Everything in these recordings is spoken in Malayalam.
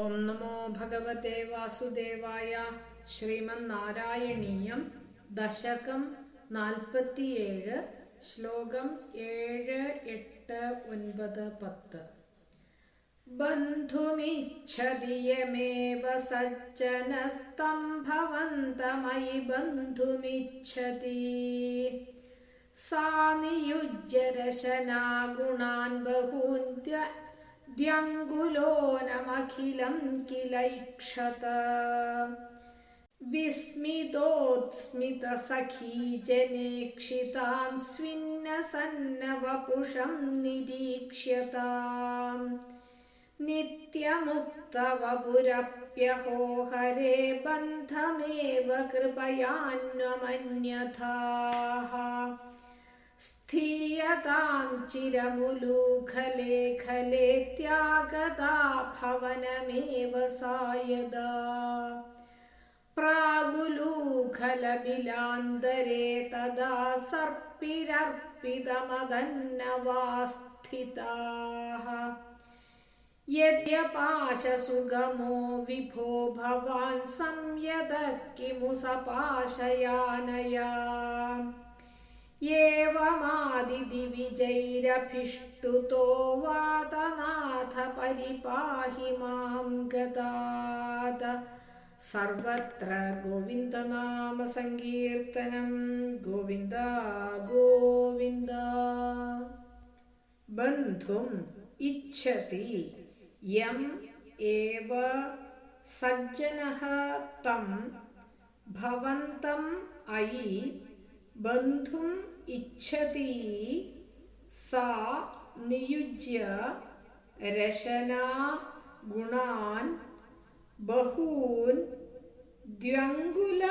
ഓം നമോ ഭഗവതേ വാസുദേവായ ശ്രീമന്നാരായണീയം ദശകം നാൽപ്പത്തിയേഴ് ശ്ലോകം ഏഴ് എട്ട് ഒൻപത് പത്ത്. ബന്ധുമിച്ഛതി യമേവ സജ്ജനസ്തം ഭവന്തമയി ബന്ധുമിച്ഛതി. സാ നിയുജ്യരശനാ ഗുണാൻ ബഹൂന്യ ദ്യങ്കുലോനമഖിലം കിലൈക്ഷത. വിസ്മിതോത്സ്മിതസഖീജനേക്ഷിതാം സ്വിന്നസന്നവപുഷം നിരീക്ഷ്യതാം. നിത്യമുക്തവപുരപ്യഹോ ഹരേ ബന്ധമേവ കൃപയാന്വമന്യഥാ कृपयान्वमन्यथाः स्थीयतां चिरमुलूखले खले त्यागता भवनमेव सा यदा प्रागुलूखलबिलान्तरे तदा सर्पिरर्पितमदन्नवा स्थिताः यद्यपाशसुगमो विभो भवान् संयतः किमु सपाशयानया एवमादिदिविजैरभिष्टुतो वातनाथ परिपाहि मां गतात् सर्वत्र गोविन्दनामसङ्कीर्तनं गोविन्द गोविन्द बन्धुम् इच्छति यम् एव सज्जनः तं भवन्तम् अयि बन्धुम् ഇച്ഛതി സാ നിയുജ്യ രശനാ ഗുണാൻ ബഹൂൻ ദ്വങ്കുല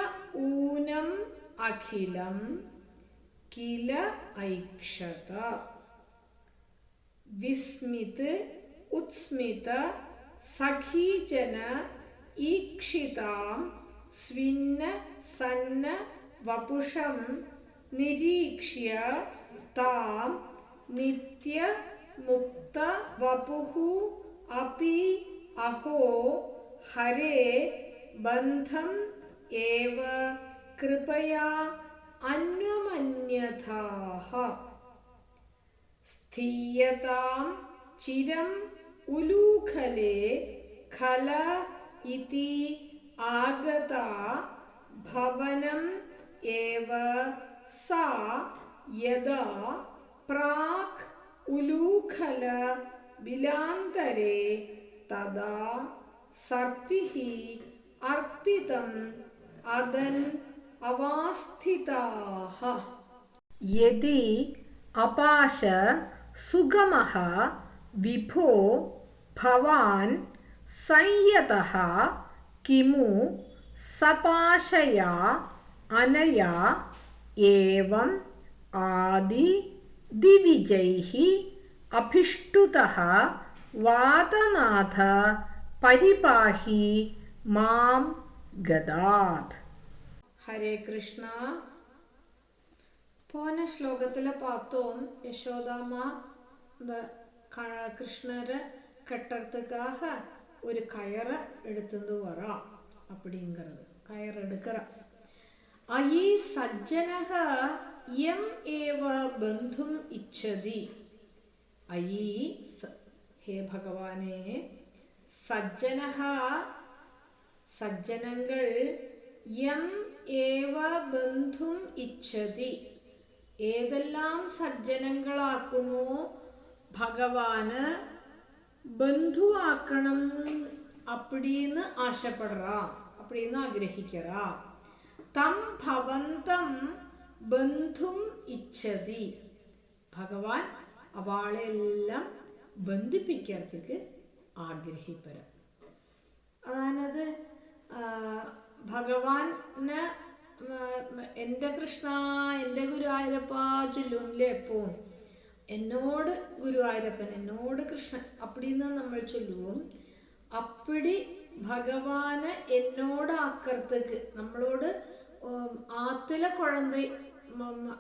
ഊനം അഖിലം കില ഐക്ഷത വിസ്മിത് ഉത്സ്മിത സഖീജന ഈക്ഷിതാം സ്വിന്ന സന്ന വപുഷം നിരീക്ഷ്യ താം നിത്യ മുക്ത വപുഹു അപി അഹോ ഹരേ ബന്ധം ഏവ കൃപയാ അന്വമന്യഥാഹ. സ്ഥീയതാം ചിരം ഉലൂഖലേ ഖല ഇതി ആഗത ഭവനം ഏവ सा यदा प्राक् उलूखल बिलान्तरे तदा सर्पिः अर्पितम् अदन् अवास्थिताः यदि अपाश सुगमः विभो भवान् संयतः किमु सपाशया अनया एवम् आदि दिविजैः अभिष्टुतः वातनाथ परिपाहि मां गदात् हरे कृष्णा போன ஸ்லோகத்தில் பார்த்தோம் யசோதாமா இந்த க கிருஷ்ணரை கட்டுறதுக்காக ஒரு கயரை எடுத்துட்டு வரா அப்படிங்கிறது கயர் எடுக்கிறா அயி சஜ்ஜனக எம் ஏவ பந்தும் இச்சதி அயி ഹേ ഭഗവാനെ സജ്ജനഹ സജ്ജനങ്ങൾ യം ഏവ ബന്ധും ഇച്ഛതി ഏതെല്ലാം സജ്ജനങ്ങളാക്കുമോ ഭഗവാന് ബന്ധുവാക്കണം அப்படின்னு ஆசைப்படுறா அப்படின்னு ஆகிரகிக்கிறா തം ഭവന്തം ബന്ധും ഇച്ഛതി. ഭഗവാൻ അവളെല്ലാം ബന്ധിപ്പിക്കാത്തക്ക് ആഗ്രഹിപ്പരം. അതായത് ഭഗവാന് എന്റെ കൃഷ്ണ എന്റെ ഗുരുവായൂരപ്പ ചൊല്ലുന്നില്ലേ എപ്പോഴും എന്നോട് ഗുരുവായൂരപ്പൻ എന്നോട് കൃഷ്ണൻ അപ്പടിന്ന് നമ്മൾ ചൊല്ലുവും. അപ്പടി ഭഗവാന് എന്നോട് അക്കർത്തേക്ക് നമ്മളോട് ആത്തല குழந்தை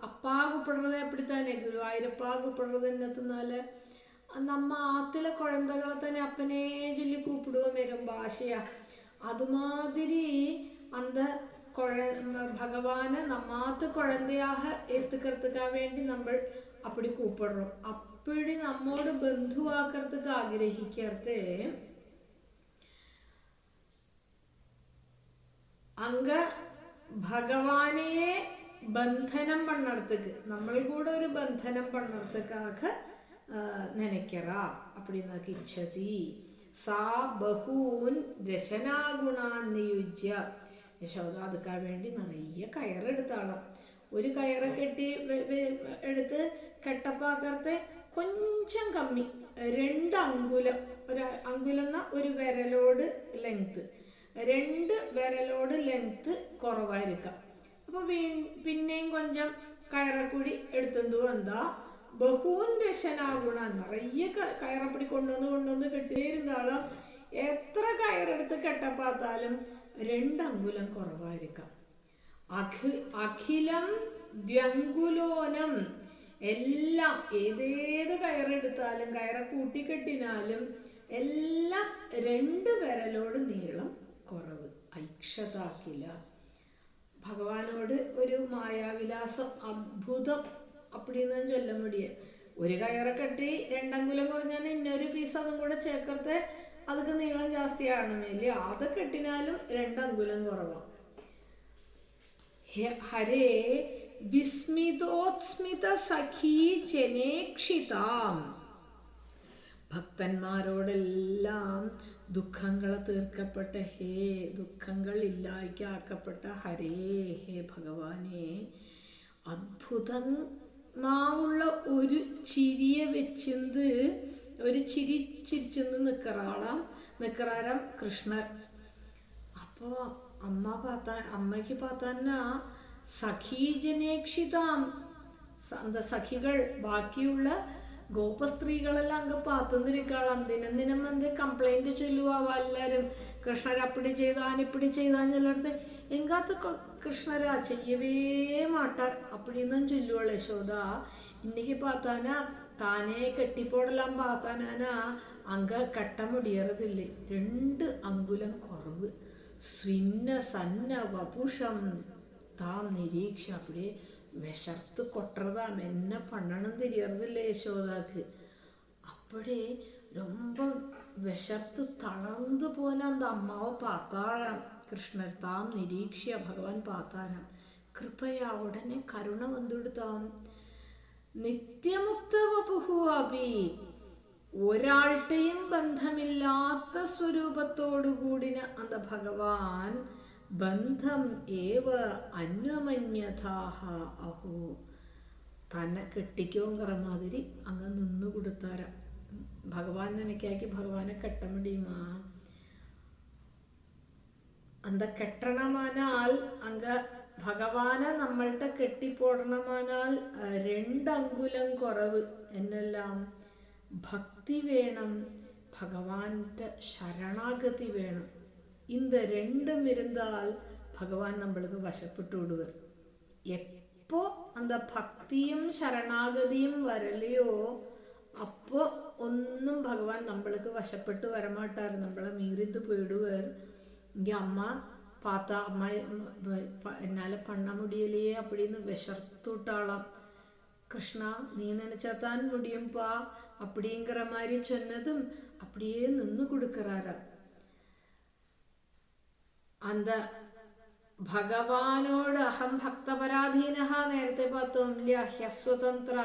அப்பா கூப்பிடுறத அப்படித்தானே குருவாயூரப்பா கூப்பிடுறது என்னத்தினால നമ്മ ആത്തല കുഴന്തകളെ തന്നെ അപ്പനേ ചൊല്ലി കൂപ്പിടുക വരും ഭാഷയാ. അതുമാതിരി അന്ത കുഴ ഭഗവാനെ നമ്മാത്ത് കുഴന്തയാക എത്തിക്കറത്തുക്കാൻ വേണ്ടി നമ്മൾ അപ്പടി കൂപ്പിടണം അപ്പടി നമ്മോട് ബന്ധുവാക്കറത്തുക്ക് ആഗ്രഹിക്കരുത് അങ്ക ഭഗവാനെ ബന്ധനം പണ്ണടത്തേക്ക് നമ്മൾ കൂടെ ഒരു ബന്ധനം പണ്ണടത്തേക്കാക നനയ്ക്കറ അപ്പടിന്നാക്ക് ഇച്ഛതി. സാ ബഹൂൻ രചനാഗുണാന്ന് യുജ്യ യശോദ അതുക്കാൻ വേണ്ടി നിറയെ കയറെടുത്താണ്. ഒരു കയറ കെട്ടി എടുത്ത് കെട്ടപ്പാക്കത്തെ കൊഞ്ചം കമ്മി. രണ്ട് അങ്കുലം. ഒരു അങ്കുലെന്ന ഒരു വിരലോട് ലെങ്ത് രണ്ട് വിരലോട് ലെങ്ത് കുറവായിരിക്കാം. അപ്പൊ പിന്നെയും കൊഞ്ചം കയറക്കുടി എടുത്തു എന്താ ബഹൂൻ രശനാഗുണ. നിറയെ കയറപ്പടി കൊണ്ടുവന്ന് കൊണ്ടുവന്ന് കെട്ടിയിരുന്നാളും എത്ര കയറെടുത്ത് കെട്ടപ്പാത്താലും രണ്ടങ്കുലം കുറവായിരിക്കാം. അഖി അഖിലം ദ്വങ്കുലോനം എല്ലാം ഏതേത് കയറെടുത്താലും കയറെ കൂട്ടിക്കെട്ടിനാലും എല്ലാം രണ്ട് വിരലോട് നീളം കുറവ് ഐക്ഷതാക്കില ഭഗവാനോട് ഒരു മായാവിലാസം അത്ഭുതം അപ്പടിന്ന് ചൊല്ല മുടിയ ഒരു കയറെ കെട്ടി രണ്ടങ്കുലം കുറഞ്ഞാൽ ഇന്നൊരു പീസ് അതും കൂടെ ചേർക്കത്ത് അതൊക്കെ നീളം ജാസ്തിയാണെന്നില്ല അത് കെട്ടിനാലും രണ്ടങ്കുലം കുറവാണ് ഹരേ വിസ്മിതോസ്മിത സഖീ ജനേക്ഷിതാം. ഭക്തന്മാരോടെല്ലാം ദുഃഖങ്ങൾ തീർക്കപ്പെട്ട ഹേ ദുഃഖങ്ങൾ ഇല്ലായ്ക്കാക്കപ്പെട്ട ഹരേ ഹേ ഭഗവാനെ. അത്ഭുതമാവുള്ള ഒരു ചിരിയെ വെച്ചിന്ത്? ഒരു ചിരി ചിരിച്ചെന്ന് നിൽക്കറാളാം നിക്കറാരം കൃഷ്ണൻ. അപ്പോൾ അമ്മ പാത്താൻ അമ്മയ്ക്ക് പാത്താന്ന സഖീജനേക്ഷിതാം. സഖികൾ ബാക്കിയുള്ള ഗോപ സ്ത്രീകളെല്ലാം അങ്ങ് പാത്തുന്നിരിക്കണം ദിനം ദിനം എന്ത് കംപ്ലൈന്റ് ചൊല്ലുവാ എല്ലാരും. കൃഷ്ണർ അപ്പടി ചെയ്താൻ ഇപ്പടി ചെയ്താൻ ചിലടത്ത് എങ്കാത്ത കൃഷ്ണരാ ചെയ്യവേ മാട്ടാർ. അപ്പടിന്നും ചൊല്ലുവളെ യശോദ ഇന്നിക്ക് പാത്താന താനേ കെട്ടിപ്പോടെല്ലാം പാത്താനാന. അങ്ക കട്ട മുടിയറതില്ലേ രണ്ട് അങ്കുലം കുറവ്. സ്വിന്ന സന്ന വപുഷം താം നിരീക്ഷ. അപ്പടി വിശർത്ത് കൊട്ടറതാം എന്നെ പണ്ണണം തിരിയറതില്ല യശോദാക്ക് അപ്പടേ ரொம்ப വിശർത്ത് തളർന്നു പോന அந்த അമ്മാവ പാത്താഴാം കൃഷ്ണർ താം നിരീക്ഷ്യ ഭഗവാൻ പാത്താരാം കൃപയാ ഉടനെ കരുണ വന്നെടുത്താം നിത്യമുക്ത വപുഹു അപി ഒരാളുടെയും ബന്ധമില്ലാത്ത സ്വരൂപത്തോടുകൂടിന അന്ത ഭഗവാൻ ബന്ധം ഏവ അന്വമന്യഥാഹ? അഹോ തന്നെ കെട്ടിക്കോങ്കറ മാതിരി അങ്ങ് നിന്നു കൊടുത്താര. ഭഗവാൻ നനയ്ക്കാക്കി ഭഗവാനെ കെട്ട മുടിയുമാ അന്ത കെട്ടണമാനാൽ അങ്ങ് ഭഗവാനെ നമ്മളുടെ കെട്ടിപ്പോടണമാനാൽ രണ്ടങ്കുലം കുറവ് എന്നെല്ലാം ഭക്തി വേണം. ഭഗവാന്റെ ശരണാഗതി വേണം. இந்த ரெண்டும் இருந்தால் பகவான் நம்மளுக்கு வசப்பட்டு விடுவார் எப்போ அந்த பக்தியும் சரணாகதியும் வரலையோ அப்போ ஒன்றும் பகவான் நம்மளுக்கு வசப்பட்டு வரமாட்டார் நம்மளை மீறிந்து போயிடுவார் இங்கே அம்மா பார்த்தா அம்மா என்னால் பண்ண முடியலையே அப்படின்னு விஷர்த்துட்டாளாம் கிருஷ்ணா நீ நினைச்சாதான் முடியும்பா அப்படிங்கிற மாதிரி சொன்னதும் அப்படியே நின்று கொடுக்குறாராம் അന്ത ഭഗവാനോട് അഹം ഭക്തപരാധീന നേരത്തെ പത്തുമില്ല ഹ്യസ്വതന്ത്ര.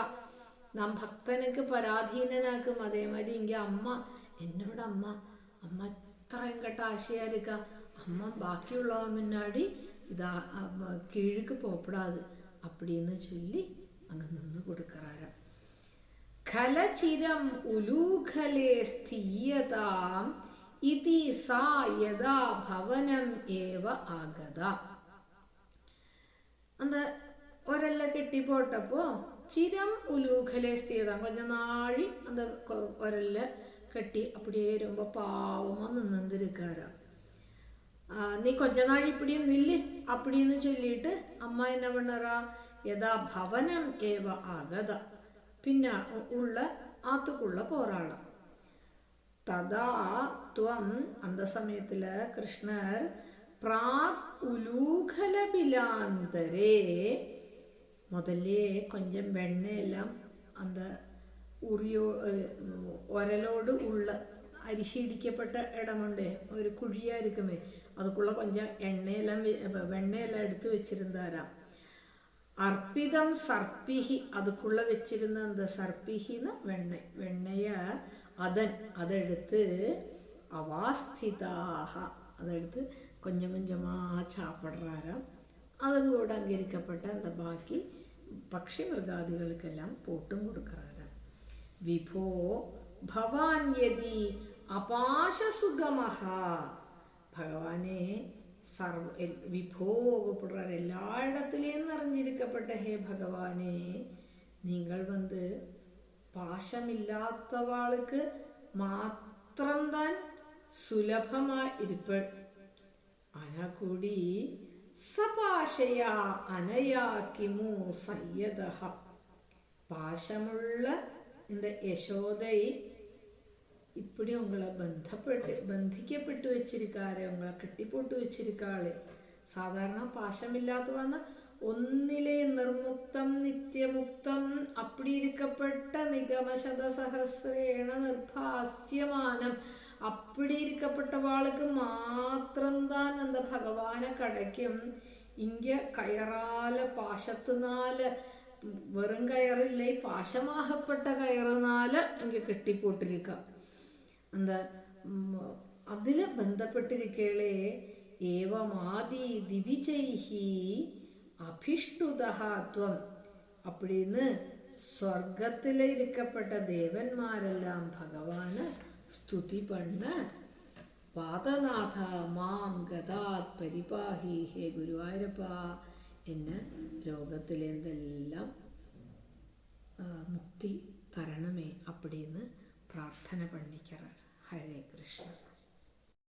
നാം ഭക്തനക്ക് പരാധീനനാക്കും. അതേമാതിരി എങ്കിൽ അമ്മ എന്നോട് അമ്മ അമ്മ അത്രയും കെട്ട ആശയാ അമ്മ ബാക്കിയുള്ളവ മുന്നാടി ഇതാ കീഴുക്ക് പോപ്പെടാതെ. അപ്പടിയെന്ന് ചൊല്ലി അങ്ങ് നിന്ന് കൊടുക്കറാരം. കലചിരം ഉലൂഖലെ സ്ഥീയതാം ഇതി സാ യഥാ ഭവനം ഏവ ആഗത. അന്ന് ഒരല്ല കെട്ടിപ്പോട്ടപ്പോ ചിരം ഉലൂഖലെ സ്ഥിരം കൊഞ്ഞ നാഴി അന്ന് ഒരല്ല കെട്ടി അപ്പടിയേ രൊമ്പ പാവമോ നിന്നിരിക്കാറ് നീ കൊഞ്ച നാഴി ഇപ്പടിയും നില്ല് അപ്പടിയെന്ന് ചൊല്ലിയിട്ട് അമ്മ എന്നെ പണറ യഥാ ഭവനം ഏവ ആഗത. പിന്നെ ഉള്ള ആത്തുക്കുള്ള പോരാളം. തഥാ ത്വം அந்த சமயத்துல கிருஷ்ணர் பிராக் உலூகலபிலாந்தரே முதல்லே கொஞ்சம் வெண்ணெயெல்லாம் அந்த ഉറിയോ ഉരലോട് ഉള്ള അരിശി ഇടിക്കപ്പെട്ട ഇടമുണ്ട് ഒരു കുഴിയായിരിക്കുമേ അതുക്കുള്ള കൊഞ്ചം എണ്ണയെല്ലാം വെ- വെണ്ണയെല്ലാം എടുത്ത് വെച്ചിരുന്നാരാം അർപ്പിതം സർപ്പിഹി അതുക്കുള്ള വെച്ചിരുന്ന എന്താ സർപ്പിഹിന്ന് വെണ്ണ വെണ്ണയ അതൻ അതെടുത്ത് അവാസ്ഥിതാഹ അതെടുത്ത് കൊഞ്ചം കൊഞ്ചമാ ചാപ്പിടാറാം അതും കൂടെ അംഗീകരിക്കപ്പെട്ട എന്താ ബാക്കി പക്ഷി മൃഗാദികൾക്കെല്ലാം പോട്ടും കൊടുക്കാറാം വിഭോ ഭവാൻ യതി അപാശസുഗമഹ ഭഗവാനെ സർവ എൽ- വിഭോ கூப்பிடுறார் എല്ലായിടത്തിലേയും നിറഞ്ഞിരിക്കപ്പെട്ട ഹേ ഭഗവാനെ നിങ്ങൾ വന്ന് പാശമില്ലാത്തവാൾക്ക് മാത്രം താൻ സുലഭമായി ഇരിപ്പൾ ആനാ കൂടി സപാശയാ അനയാക്കിമു സയ്യദഹ பாசமுள்ள இந்த யசோதை இப்படி உங்களை பந்தப்பட்டு பந்திக்கப்பட்டு வச்சிருக்காரு உங்களை கட்டிப்போட்டு வச்சிருக்காளு സാധാരണ പാശമില്ലാത്തവന്ന ഒന്നിലെ നിർമുക്തം നിത്യമുക്തം അപ്പടി ഇരിക്കപ്പെട്ട നിഗമശത സഹസ്രേണ നിർഭാസ്യമാനം. അപ്പടി ഇരിക്കപ്പെട്ടവാൾക്ക് മാത്രം താൻ എന്താ ഭഗവാനെ കടയ്ക്കും. ഇങ്ക കയറാല പാശത്തുനാല് വെറും കയറില്ല ഈ പാശമാകപ്പെട്ട കയറുനാല് ഇങ്ക കെട്ടിപ്പോട്ടിരിക്കാം. എന്താ അതിൽ ബന്ധപ്പെട്ടിരിക്കേളേ ഏവമാദി ദിവിജൈഹി അഭിഷ്ടുതഹാത്വം അപ്പടിന്ന് സ്വർഗത്തിലിരിക്കപ്പെട്ട ദേവന്മാരെല്ലാം ഭഗവാന് സ്തുതി പണ് പാദനാഥ മാം ഗതാത് പരിപാഹി ഹേ ഗുരുവായൂരപ്പ എന്നെ ലോകത്തിലെ എന്തെല്ലാം മുക്തി തരണമേ അപ്പടിന്ന് പ്രാർത്ഥന പണിക്കറ ഹരേ കൃഷ്ണ.